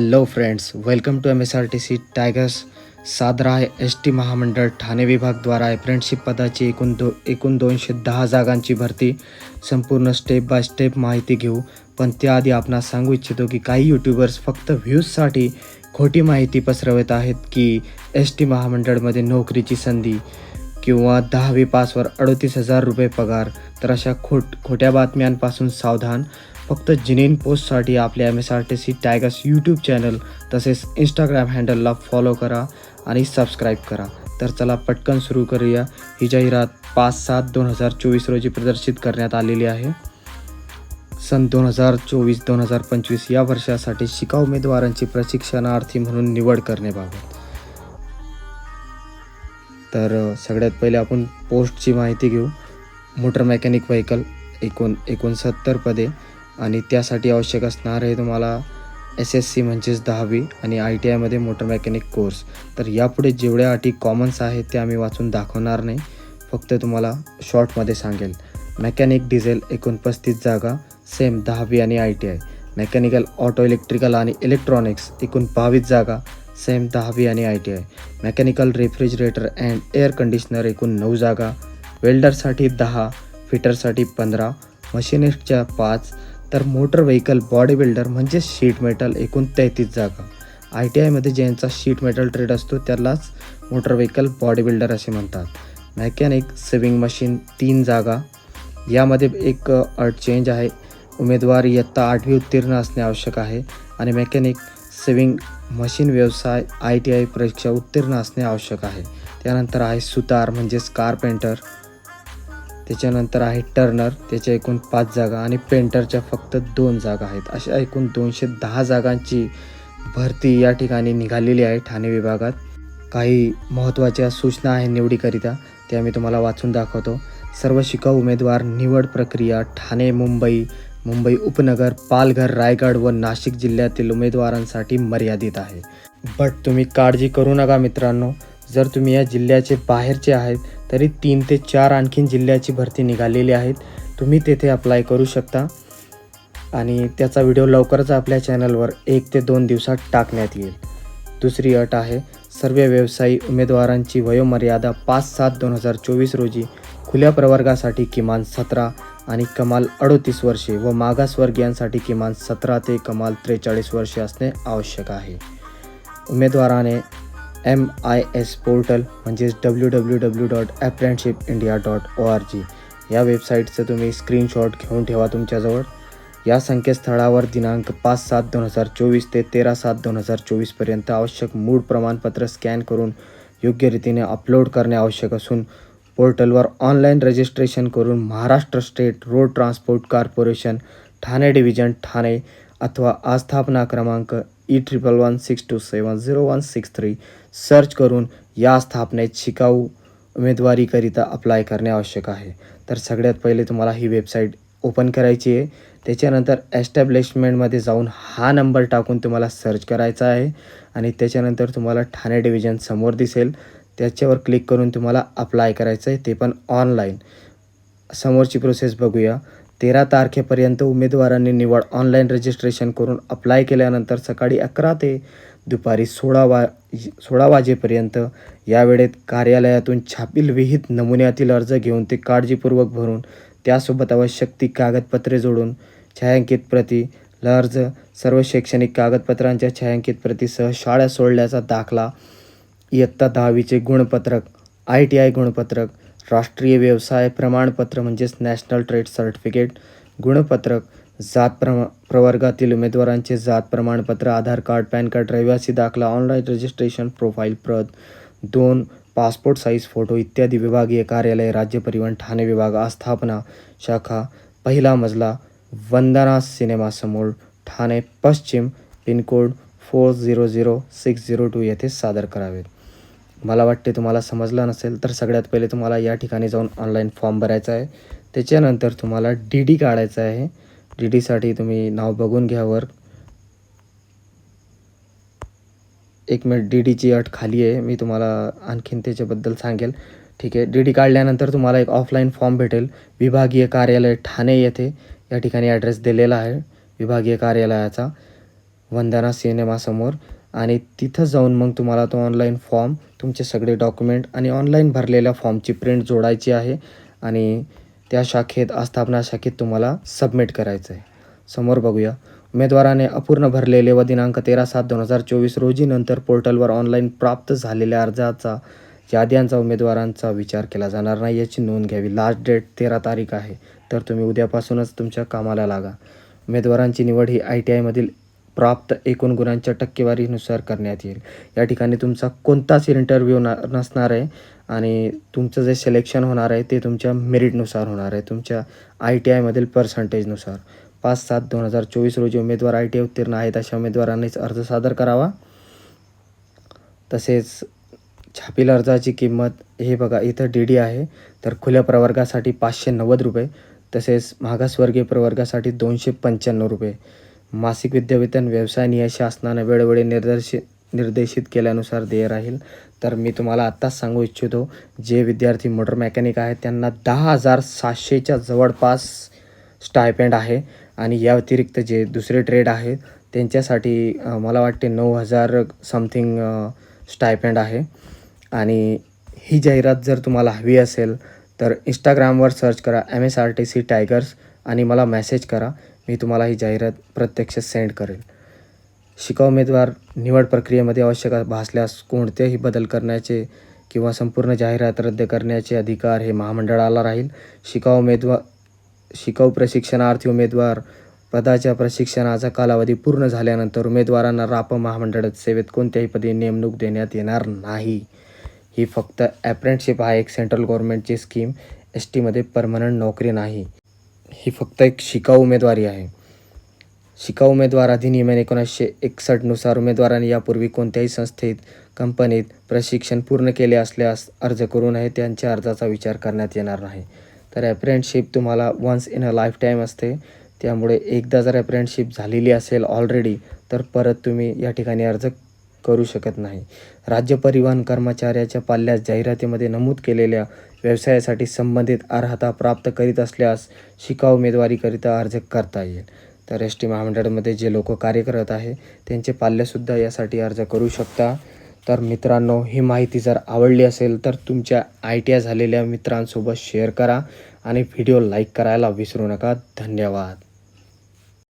Hello friends welcome to M S R T C tigers Sadra आहे S T महामंडळ ठाणे विभागद्वारा apprenticeship पदाची एकूण दो एकूण दोनशे दहा जागांची भरती. संपूर्ण स्टेप बाय स्टेप माहिती घेऊ. पण त्याआधी आपणास सांगू इच्छितो की काही यूट्यूबर्स फक्त व्ह्यूजसाठी खोटी माहिती पसरवत आहेत की एस टी महामंडळमध्ये नोकरीची संधी किंवा दहावी पासवर अडतीस हजार रुपये पगार. तर अशा खोट खोट्या बातम्यांपासून सावधान. फक्त जिनेन पोस्टसाठी आपल्या M S R T C tigers YouTube channel तसेच इंस्टाग्राम हँडलला फॉलो करा आणि सबस्क्राईब करा. तर चला पटकन सुरू करूया. ही जाहिरात पाच सात दोन हजार चोवीस रोजी प्रदर्शित करण्यात आलेली आहे. सन दोन हजार चोवीस दोन हजार पंचवीस या वर्षासाठी शिका उमेदवारांची प्रशिक्षणार्थी म्हणून निवड करण्याबाबत. तर सगळ्यात पहिले आपण पोस्टची माहिती घेऊ. मोटर मेकॅनिक व्हेकल एकूण एकोणसत्तर पदे. आणि त्यासाठी आवश्यक असणार आहे तुम्हाला एस एस सी म्हणजेच दहावी आणि आय टी आयमध्ये मोटर मेकॅनिक कोर्स तर यापुढे जेवढ्या अटी कॉमन्स आहेत त्या आम्ही वाचून दाखवणार नाही. फक्त तुम्हाला शॉर्टमध्ये सांगेल. मेकॅनिक डिझेल एकूण पस्तीस जागा सेम दहावी आणि I T I mechanical auto electrical आणि इलेक्ट्रॉनिक्स एकूण बावीस जागा सेम दहावी आणि I T I mechanical refrigerator and air conditioner एकूण नऊ जागा वेल्डरसाठी दहा फिटरसाठी पंधरा मशिनिस्टच्या पाच तर मोटर व्हेकल बॉडी बिल्डर म्हणजे शीट मेटल एकूण तेहतीस जागा. आय टी आयमध्ये ज्यांचा शीट मेटल ट्रेड असतो त्यालाच मोटर व्हेकल बॉडी बिल्डर असे म्हणतात. मेकॅनिक सेविंग मशीन तीन जागा. यामध्ये एक अट चेंज आहे. उमेदवार इयत्ता आठवी उत्तीर्ण असणे आवश्यक आहे. आणि मेकॅनिक सेविंग मशीन व्यवसाय आय टी आय परीक्षा उत्तीर्ण असणे आवश्यक आहे. त्यानंतर आहे सुतार म्हणजेच कारपेंटर त्याच्यानंतर आहे टर्नर त्याच्या एकूण पाच जागा आणि पेंटरच्या फक्त दोन जागा आहेत. अशा एकूण दोनशे दहा जागांची भरती या ठिकाणी निघालेली आहे ठाणे विभागात. काही महत्त्वाच्या सूचना आहे निवडीकरिता त्या मी तुम्हाला वाचून दाखवतो. सर्व शिकाऊ उमेदवार निवड प्रक्रिया ठाणे मुंबई मुंबई उपनगर पालघर रायगड व नाशिक जिल्ह्यातील उमेदवारांसाठी मर्यादित आहे. बट तुम्ही काळजी करू नका मित्रांनो. जर तुम्ही या जिल्ह्याचे बाहेरचे आहेत तरी तीन ते चार आणखीन जिल्ह्याची भरती निघालेली आहेत. तुम्ही तेथे अप्लाय करू शकता. आणि त्याचा व्हिडिओ लवकरच आपल्या चॅनलवर एक ते दोन दिवसात टाकण्यात येईल. दुसरी अट आहे सर्व व्यवसायी उमेदवारांची वयोमर्यादा पाच सात दोन हजार चोवीस रोजी खुल्या प्रवर्गासाठी किमान सतरा आणि कमाल अडोतीस वर्षे व मागासवर्गीयांसाठी किमान सतरा ते कमाल त्रेचाळीस वर्षे असणे आवश्यक आहे. उमेदवाराने एम आय एस पोर्टल म्हणजेच W W W dot apprenticeship India dot O R G या वेबसाईटचं तुम्ही स्क्रीनशॉट घेऊन ठेवा तुमच्याजवळ. या संकेतस्थळावर दिनांक पाच सात दोन हजार चोवीस ते तेरा सात दोन हजार चोवीसपर्यंत आवश्यक मूळ प्रमाणपत्र स्कॅन करून योग्य रीतीने अपलोड करणे आवश्यक असून पोर्टलवर ऑनलाईन रजिस्ट्रेशन करून Maharashtra state road transport corporation Thane division Thane अथवा आस्थापना क्रमांक E triple one six two seven zero one six three search करून या स्थापनेत शिकाऊ उमेदवारीकरिता अप्लाय करणे आवश्यक आहे. तर सगळ्यात पहिले तुम्हाला ही वेबसाईट ओपन करायची आहे. त्याच्यानंतर एस्टॅब्लिशमेंटमध्ये जाऊन हा नंबर टाकून तुम्हाला सर्च करायचा आहे. आणि त्याच्यानंतर तुम्हाला ठाणे डिव्हिजन समोर दिसेल. त्याच्यावर क्लिक करून तुम्हाला अप्लाय करायचं आहे. ते पण ऑनलाईन समोरची प्रोसेस बघूया. तेरा तारखेपर्यंत उमेदवारांनी निवड ऑनलाईन रजिस्ट्रेशन करून अप्लाय केल्यानंतर सकाळी अकरा ते दुपारी सोळा वा सोळा वाजेपर्यंत या वेळेत कार्यालयातून छापील विहित नमुन्यातील अर्ज घेऊन ते काळजीपूर्वक भरून त्यासोबत आवश्यक ती कागदपत्रे जोडून छायांकित प्रती अर्ज सर्व शैक्षणिक कागदपत्रांच्या छायांकित प्रतीसह शाळा सोडल्याचा दाखला इयत्ता दहावीचे गुणपत्रक आय टी आय गुणपत्रक राष्ट्रीय व्यवसाय प्रमाणपत्र म्हणजेच नॅशनल ट्रेड सर्टिफिकेट गुणपत्रक जात प्रमा प्रवर्गातील उमेदवारांचे जात प्रमाणपत्र आधार कार्ड पॅन कार्ड रहिवासी दाखला ऑनलाईन रजिस्ट्रेशन प्रोफाईल प्रत दोन पासपोर्ट साईज फोटो इत्यादी विभागीय कार्यालय राज्य परिवहन ठाणे विभाग आस्थापना शाखा पहिला मजला वंदना सिनेमासमोर ठाणे पश्चिम pin code four zero zero six zero two येथे सादर करावेत. मला वाटते तुम्हाला समजलं नसेल तर सगळ्यात पहिले तुम्हाला या ठिकाणी जाऊन ऑनलाईन फॉर्म भरायचा आहे. त्याच्यानंतर तुम्हाला डी डी काढायचं आहे. डी डीसाठी तुम्ही नाव बघून घ्या वर. एक मिनिट डी डीची अट खाली आहे. मी तुम्हाला आणखीन त्याच्याबद्दल सांगेल. ठीक आहे. डी डी काढल्यानंतर तुम्हाला एक ऑफलाईन फॉर्म भेटेल. विभागीय कार्यालय ठाणे येथे या ठिकाणी ॲड्रेस दिलेला आहे. विभागीय कार्यालयाचा. वंदना सिनेमासमोर. आणि तिथं जाऊन मग तुम्हाला तो ऑनलाईन फॉर्म तुमचे सगळे डॉक्युमेंट आणि ऑनलाईन भरलेल्या फॉर्मची प्रिंट जोडायची आहे. आणि त्या शाखेत आस्थापना शाखेत तुम्हाला सबमिट करायचं आहे समोर बघूया. उमेदवाराने अपूर्ण भरलेले व दिनांक तेरा सात दोन हजार चोवीस रोजी नंतर पोर्टलवर ऑनलाईन प्राप्त झालेल्या अर्जाचा याद्यांचा उमेदवारांचा विचार केला जाणार नाही याची नोंद घ्यावी. लास्ट डेट तेरा तारीख आहे. तर तुम्ही उद्यापासूनच तुमच्या कामाला लागा. उमेदवारांची निवड ही आय टी आयमधील प्राप्त एकूण गुणांच्या टक्केवारीनुसार करण्यात येईल. या ठिकाणी तुमचा कोणताच इंटरव्ह्यू ना नसणार आहे आणि तुमचं जे सिलेक्शन होणार आहे ते तुमच्या मेरिटनुसार होणार आहे. तुमच्या आय टी आयमधील पर्सेंटेजनुसार पाच सात दोन हजार चोवीस रोजी उमेदवार आय टी आय उत्तीर्ण आहेत अशा उमेदवारांनीच अर्ज सादर करावा. तसेच छापील अर्जाची किंमत हे बघा इथं डी डी आहे. तर खुल्या प्रवर्गासाठी पाचशे नव्वद रुपये. तसेच मागासवर्गीय प्रवर्गासाठी दोनशे पंच्याण्णव रुपये. मासिक विद्यावेतन व्यवसाय निय शासनानं वेळोवेळी निर्देशित निर्देशित केल्यानुसार देय राहील. तर मी तुम्हाला आत्ताच सांगू इच्छितो जे विद्यार्थी मोटर मेकॅनिक आहेत त्यांना दहा हजार सातशेच्या जवळपास स्टायपेंड आहे. आणि या व्यतिरिक्त जे दुसरे ट्रेड आहेत त्यांच्यासाठी मला वाटते नऊ हजार समथिंग स्टायपेंड आहे. आणि ही जाहिरात जर तुम्हाला हवी असेल तर इंस्टाग्रामवर सर्च करा M S R T C tigers आणि मला मेसेज करा. मी तुम्हाला ही जाहिरात प्रत्यक्ष सेंड करेल. शिकाऊ उमेदवार निवड प्रक्रियेमध्ये आवश्यक भासल्यास कोणतेही बदल करण्याचे किंवा संपूर्ण जाहिरात रद्द करण्याचे अधिकार हे महामंडळाला राहील. शिकाऊ उमेदवार शिकाऊ प्रशिक्षणार्थी उमेदवार पदाच्या प्रशिक्षणाचा कालावधी पूर्ण झाल्यानंतर उमेदवारांना राप महामंडळ सेवेत कोणत्याही पदी नेमणूक देण्यात येणार नाही. ही फक्त ॲप्रेंटशिप हा एक सेंट्रल गव्हर्नमेंटची स्कीम एस टीमध्ये परमनंट नोकरी नाही. ही फक्त एक शिकाऊ उमेदवारी आहे. शिकाऊ उमेदवार अधिनियम एकोणीसशे एकसष्टनुसार उमेदवाराने यापूर्वी कोणत्याही संस्थेत कंपनीत प्रशिक्षण पूर्ण केले असल्यास अर्ज करू नये त्यांच्या अर्जाचा विचार करण्यात येणार नाही. तर ॲप्रेंटशिप तुम्हाला once in a lifetime असते. त्यामुळे एकदा जर ॲप्रेंटशिप झालेली असेल ऑलरेडी तर परत तुम्ही या ठिकाणी अर्ज करू शकत नाही. राज्य परिवहन कर्मचाऱ्याच्या पाल्यास जाहिरातीमध्ये नमूद केलेल्या व्यवसायासाठी संबंधित अर्हता प्राप्त करीत असल्यास शिका उमेदवारीकरिता अर्ज करता येईल. तर एस टी महामंडळामध्ये जे लोक कार्य करत आहे त्यांचे पाल्यसुद्धा यासाठी अर्ज करू शकता. तर मित्रांनो ही माहिती जर आवडली असेल तर तुमच्या आय टी आय झालेल्या मित्रांसोबत शेअर करा आणि व्हिडिओ लाईक करायला विसरू नका. धन्यवाद.